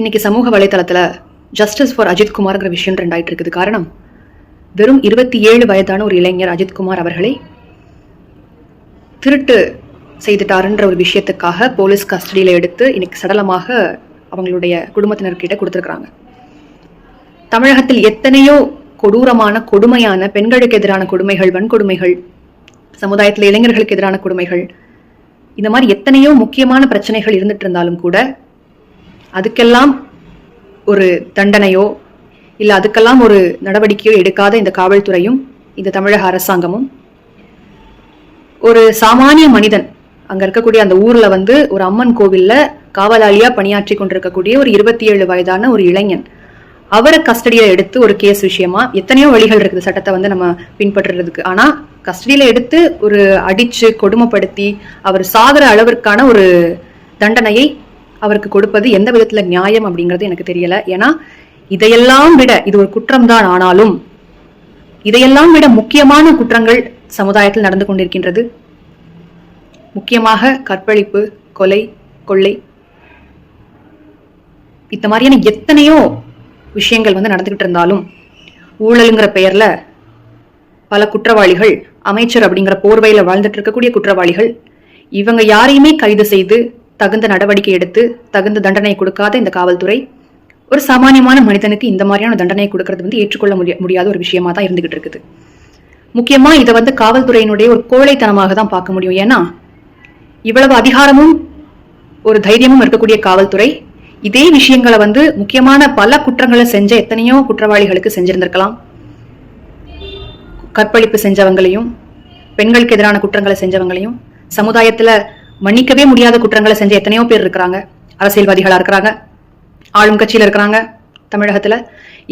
இன்னைக்கு சமூக வலைத்தளத்தில் ஜஸ்டிஸ் ஃபார் அஜித்குமார்ங்கிற விஷயம் ட்ரெண்ட் இருக்குது. காரணம் வெறும் இருபத்தி ஏழு வயதான ஒரு இளைஞர் அஜித்குமார் அவர்களை திருட்டு செய்துட்டாருன்ற ஒரு விஷயத்துக்காக போலீஸ் கஸ்டடியில் எடுத்து இன்னைக்கு சடலமாக அவங்களுடைய குடும்பத்தினர்கிட்ட கொடுத்துருக்குறாங்க. தமிழகத்தில் எத்தனையோ கொடூரமான கொடுமையான பெண்களுக்கு எதிரான கொடுமைகள் வன்கொடுமைகள் சமுதாயத்தில் இளைஞர்களுக்கு எதிரான கொடுமைகள் இந்த மாதிரி எத்தனையோ முக்கியமான பிரச்சனைகள் இருந்துட்டு இருந்தாலும் கூட அதுக்கெல்லாம் ஒரு தண்டனையோ இல்லை அதுக்கெல்லாம் ஒரு நடவடிக்கையோ எடுக்காத இந்த காவல்துறையும் இந்த தமிழக அரசாங்கமும். ஒரு சாமானிய மனிதன் அங்கே இருக்கக்கூடிய அந்த ஊரில் வந்து ஒரு அம்மன் கோவில்ல காவலாளியாக பணியாற்றி கொண்டிருக்கக்கூடிய ஒரு இருபத்தி ஏழு வயதான ஒரு இளைஞன். அவரை கஸ்டடியில் எடுத்து ஒரு கேஸ் விஷயமா எத்தனையோ வழிகள் இருக்குது சட்டத்தை வந்து நம்ம பின்பற்றுறதுக்கு. ஆனால் கஸ்டடியில் எடுத்து ஒரு அடித்து கொடுமைப்படுத்தி அவர் சாகிற அளவிற்கான ஒரு தண்டனையை அவருக்கு கொடுப்பது எந்த விதத்துல நியாயம் அப்படிங்கிறது எனக்கு தெரியல. ஏன்னா இதையெல்லாம் விட இது ஒரு குற்றம் தான் ஆனாலும் இதையெல்லாம் விட முக்கியமான குற்றங்கள் சமுதாயத்தில் நடந்து கொண்டிருக்கின்றது. முக்கியமாக கற்பழிப்பு கொலை கொள்ளை இந்த மாதிரியான எத்தனையோ விஷயங்கள் வந்து நடந்துகிட்டு இருந்தாலும் ஊழலுங்கிற பெயர்ல பல குற்றவாளிகள் அமைச்சர் அப்படிங்கிற போர்வையில வாழ்ந்துட்டு இருக்கக்கூடிய குற்றவாளிகள் இவங்க யாரையுமே கைது செய்து தகுந்த நடவடிக்கை எடுத்து தகுந்த தண்டனை கொடுக்காத இந்த காவல்துறை ஒரு சாமானியமான மனிதனுக்கு இந்த மாதிரியான தண்டனை கொடுக்கறது வந்து ஏற்றுக்கொள்ள முடிய முடியாத ஒரு விஷயமா தான் இருந்துகிட்டு இருக்குது. முக்கியமா இதை வந்து காவல்துறையினுடைய ஒரு கோழைத்தனமாக தான் பார்க்க முடியும். ஏன்னா இவ்வளவு அதிகாரமும் ஒரு தைரியமும் இருக்கக்கூடிய காவல்துறை இதே விஷயங்களை வந்து முக்கியமான பல குற்றங்களை செஞ்ச எத்தனையோ குற்றவாளிகளுக்கு செஞ்சிருந்திருக்கலாம். கற்பழிப்பு செஞ்சவங்களையும் பெண்களுக்கு எதிரான குற்றங்களை செஞ்சவங்களையும் சமுதாயத்துல மன்னிக்கவே முடியாத குற்றங்களை செஞ்ச எத்தனையோ பேர் இருக்கிறாங்க. அரசியல்வாதிகளா இருக்கிறாங்க. ஆளும் கட்சியில இருக்கிறாங்க தமிழகத்துல.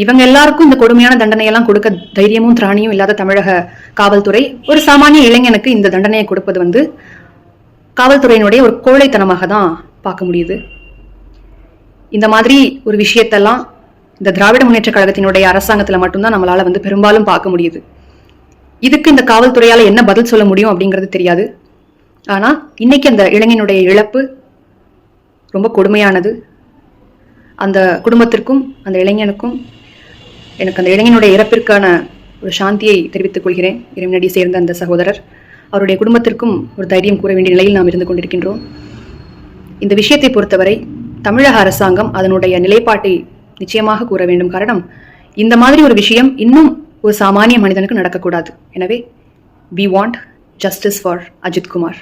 இவங்க எல்லாருக்கும் இந்த கொடுமையான தண்டனையெல்லாம் கொடுக்க தைரியமும் திராணியும் இல்லாத தமிழக காவல்துறை ஒரு சாமானிய இளைஞனுக்கு இந்த தண்டனையை கொடுப்பது வந்து காவல்துறையினுடைய ஒரு கோழைத்தனமாக தான் பார்க்க முடியுது. இந்த மாதிரி ஒரு விஷயத்தெல்லாம் இந்த திராவிட முன்னேற்ற கழகத்தினுடைய அரசாங்கத்துல மட்டும்தான் நம்மளால வந்து பெரும்பாலும் பார்க்க முடியுது. இதுக்கு இந்த காவல்துறையால என்ன பதில் சொல்ல முடியும் அப்படிங்கிறது தெரியாது. ஆனால் இன்னைக்கு அந்த இளைஞனுடைய இழப்பு ரொம்ப கொடுமையானது. அந்த குடும்பத்திற்கும் அந்த இளைஞனுக்கும் எனக்கு அந்த இளைஞனுடைய இறப்பிற்கான ஒரு சாந்தியை தெரிவித்துக் கொள்கிறேன். இறைவனடி சேர்ந்த அந்த சகோதரர் அவருடைய குடும்பத்திற்கும் ஒரு தைரியம் கூற வேண்டிய நிலையில் நாம் இருந்து கொண்டிருக்கின்றோம். இந்த விஷயத்தை பொறுத்தவரை தமிழக அரசாங்கம் அதனுடைய நிலைப்பாட்டை நிச்சயமாக கூற வேண்டும். காரணம் இந்த மாதிரி ஒரு விஷயம் இன்னும் ஒரு சாமானிய மனிதனுக்கு நடக்கக்கூடாது. எனவே we want justice for Ajithkumar